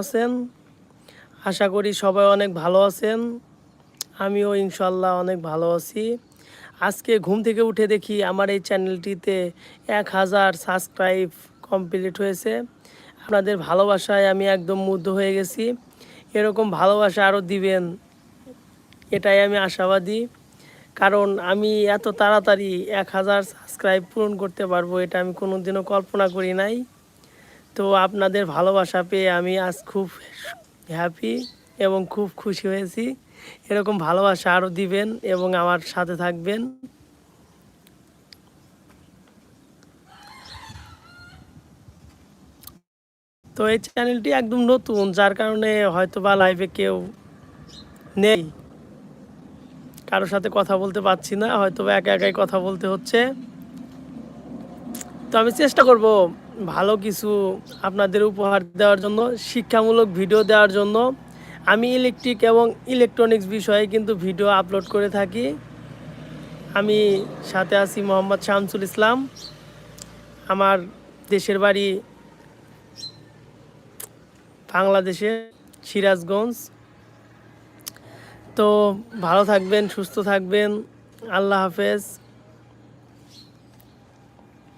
আছেন? আশা করি সবাই অনেক ভালো আছেন। আমিও ইনশাল্লাহ অনেক ভালো আছি। আজকে ঘুম থেকে উঠে দেখি আমার এই চ্যানেলটিতে এক হাজার সাবস্ক্রাইব কমপ্লিট হয়েছে। আপনাদের ভালোবাসায় আমি একদম মুগ্ধ হয়ে গেছি। এরকম ভালোবাসা আরও দিবেন, এটাই আমি আশাবাদী। কারণ আমি এত তাড়াতাড়ি এক হাজার সাবস্ক্রাইব পূরণ করতে পারব, এটা আমি কোনোদিনও কল্পনা করি নাই। তো আপনাদের ভালোবাসা পেয়ে আমি আজ খুব হ্যাপি এবং খুব খুশি হয়েছি। এরকম ভালোবাসা আরও দিবেন এবং আমার সাথে থাকবেন। তো এই চ্যানেলটি একদম নতুন, যার কারণে হয়তো বা লাইভে কেউ নেই। কারোর সাথে কথা বলতে পারছি না হয়তো বা একা একাই কথা বলতে হচ্ছে। তো আমি চেষ্টা করব ভালো কিছু আপনাদের উপহার দেওয়ার জন্য, শিক্ষামূলক ভিডিও দেওয়ার জন্য। আমি ইলেকট্রিক এবং ইলেকট্রনিক্স বিষয়ে কিন্তু ভিডিও আপলোড করে থাকি। আমি সাথে আছি মোহাম্মদ শামসুল ইসলাম। আমার দেশের বাড়ি বাংলাদেশে, সিরাজগঞ্জ। তো ভালো থাকবেন, সুস্থ থাকবেন। আল্লাহ হাফেজ।